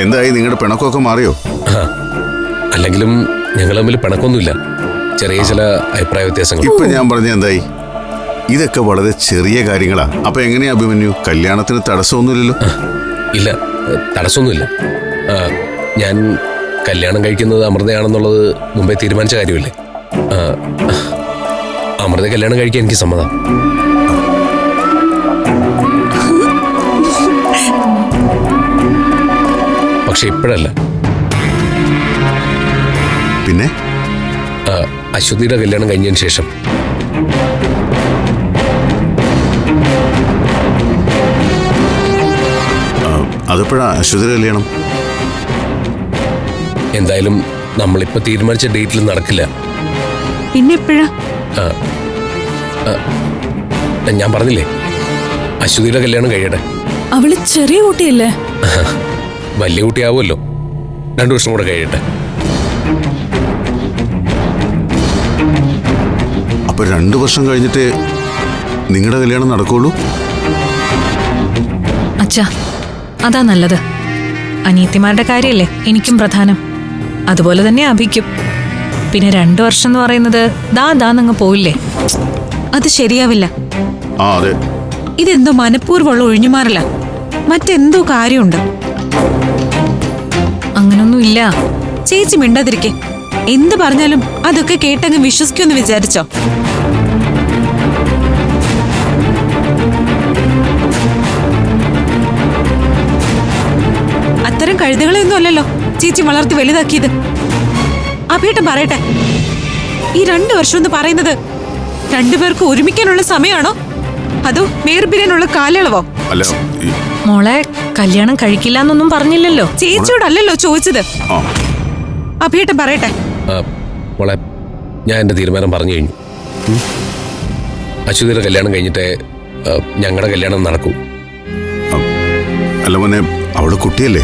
എന്തായി നിങ്ങളുടെ പിണക്കമൊക്കെ മാറിയോ? അല്ലെങ്കിലും ഞങ്ങൾ തമ്മിൽ പിണക്കൊന്നുമില്ല ചെറിയ ചില അഭിപ്രായ വ്യത്യാസങ്ങൾ. ഇപ്പൊ ഞാൻ പറഞ്ഞ എന്തായി? ഇതൊക്കെ വളരെ ചെറിയ കാര്യങ്ങളാ. അപ്പൊ എങ്ങനെയാ അഭിമന്യു? കല്യാണത്തിന് തടസ്സമൊന്നുമില്ലല്ലോ? ഇല്ല തടസ്സമൊന്നുമില്ല. ഞാൻ കല്യാണം കഴിക്കുന്നത് അമൃതയാണെന്നുള്ളത് മുമ്പേ തീരുമാനിച്ച കാര്യമല്ലേ? അമൃത കല്യാണം കഴിക്കാൻ എനിക്ക് സമ്മതം. പക്ഷെ ഇപ്പോഴല്ല. പിന്നെ? അശ്വതിയുടെ കല്യാണം കഴിഞ്ഞതിന് ശേഷം. അതെപ്പോഴാ അശ്വതി കല്യാണം? എന്തായാലും നമ്മളിപ്പോ തീരുമാനിച്ച ഡേറ്റിൽ നടക്കില്ല. പിന്നെ എപ്പോഴാ? ഞാൻ പറഞ്ഞില്ലേ? അശ്വതിയുടെ കല്യാണം കഴിയട്ടെ. അവൾ ചെറിയ കുട്ടിയല്ലേ? വലിയ കുട്ടിയാവുമല്ലോ. രണ്ടു വർഷം കൂടെ കഴിയട്ടെ. അപ്പൊ രണ്ടു വർഷം കഴിഞ്ഞിട്ട് നിങ്ങളുടെ കല്യാണം നടക്കുള്ളൂ? അച്ഛാ അതാ നല്ലത്. അനിയത്തിമാരുടെ കാര്യല്ലേ എനിക്കും പ്രധാനം. അതുപോലെ തന്നെ അഭിക്കും. പിന്നെ രണ്ടു വർഷം എന്ന് പറയുന്നത് ദാ ദാ ദാന്നങ്ങ് പോയില്ലേ അത് ശരിയാവില്ല. ആ അതെ. ഇതെന്തോ മനഃപൂർവമുള്ള ഒഴിഞ്ഞുമാറല. മറ്റെന്തോ കാര്യമുണ്ട്. അങ്ങനൊന്നും ഇല്ല ചേച്ചി മിണ്ടാതിരിക്കെ. എന്ത് പറഞ്ഞാലും അതൊക്കെ കേട്ടങ്ങ് വിശ്വസിക്കുമെന്ന് വിചാരിച്ചോ? അത്തരം കഴുതകളെയൊന്നും അല്ലല്ലോ ചേച്ചി വളർത്തി വലുതാക്കിയത്. അഭേട്ടൻ പറയട്ടെ. ഈ രണ്ടു വർഷം എന്ന് പറയുന്നത് രണ്ടുപേർക്ക് ഒരുമിക്കാനുള്ള സമയമാണോ? അതോ വേർപിരിയാനുള്ള കാലയളവോ? അല്ല മോളെ കല്യാണം കഴിക്കില്ല എന്നൊന്നും പറഞ്ഞില്ലല്ലോ ചേച്ചിയോടല്ലല്ലോ ചോദിച്ചത്? ആ. അഭേട്ടൻ പറയട്ടെ. മോളെ ഞാൻ എന്റെ തീരുമാനം പറഞ്ഞു കഴിഞ്ഞു. അശ്വതിയുടെ കല്യാണം കഴിഞ്ഞിട്ട് ഞങ്ങളുടെ കല്യാണം നടക്കൂ. അല്ല മോനെ അവൾ കുട്ടിയല്ലേ?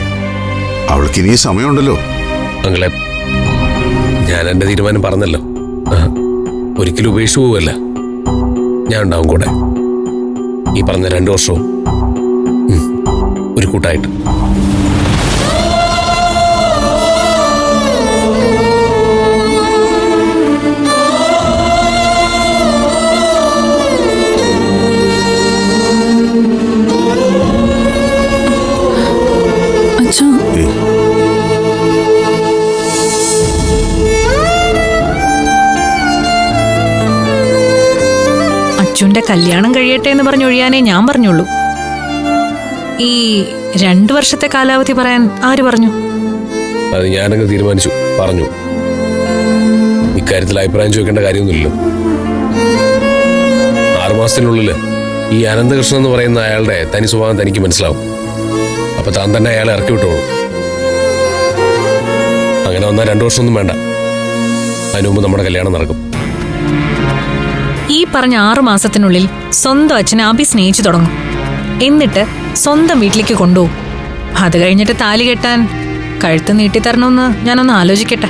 അവൾക്ക് ഇനിയും സമയമുണ്ടല്ലോ. അങ്ങളെ ഞാൻ എന്റെ തീരുമാനം പറഞ്ഞല്ലോ. ഒരിക്കലും ഉപേക്ഷിച്ചു പോവല്ല. ഞാൻ ഉണ്ടാവും കൂടെ. ഈ പറഞ്ഞ രണ്ടു വർഷവും ഒരു കൂട്ടായിട്ട്. അച്ഛന്റെ കല്യാണം കഴിയട്ടെ എന്ന് പറഞ്ഞൊഴിയാനേ ഞാൻ പറഞ്ഞുള്ളൂ. ഈ രണ്ടു വർഷത്തെ കാലാവധി പറയാൻ ആര് പറഞ്ഞു? അത് ഞാനങ്ങ് തീരുമാനിച്ചു. പറഞ്ഞു. ഇക്കാര്യത്തിൽ അഭിപ്രായം ചോദിക്കേണ്ട കാര്യമൊന്നുമില്ലല്ലോ. ആറുമാസത്തിനുള്ളിൽ ഈ അനന്തകൃഷ്ണൻ എന്ന് പറയുന്ന അയാളുടെ തനി സ്വഭാവം തനിക്ക് മനസ്സിലാവും. അപ്പൊ താൻ തന്നെ അയാളെ ഇറക്കി വിട്ടോളൂ. അങ്ങനെ വന്നാൽ രണ്ടു വർഷമൊന്നും വേണ്ട. അതിനു മുമ്പ് നമ്മുടെ കല്യാണം നടക്കും. ഈ പറഞ്ഞ ആറു മാസത്തിനുള്ളിൽ സ്വന്തം അച്ഛനെ അഭി സ്നേഹിച്ചു തുടങ്ങും. എന്നിട്ട് സ്വന്തം വീട്ടിലേക്ക് കൊണ്ടുപോകും. അത് കഴിഞ്ഞിട്ട് താലി കെട്ടാൻ കഴുത്ത് നീട്ടിത്തരണമെന്ന് ഞാനൊന്ന് ആലോചിക്കട്ടെ.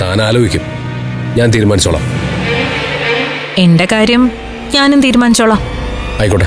താൻ ആലോചിക്കും. ഞാൻ തീരുമാനിച്ചോളാം. എന്റെ കാര്യം ഞാനും തീരുമാനിച്ചോളാം. ആയിക്കോട്ടെ.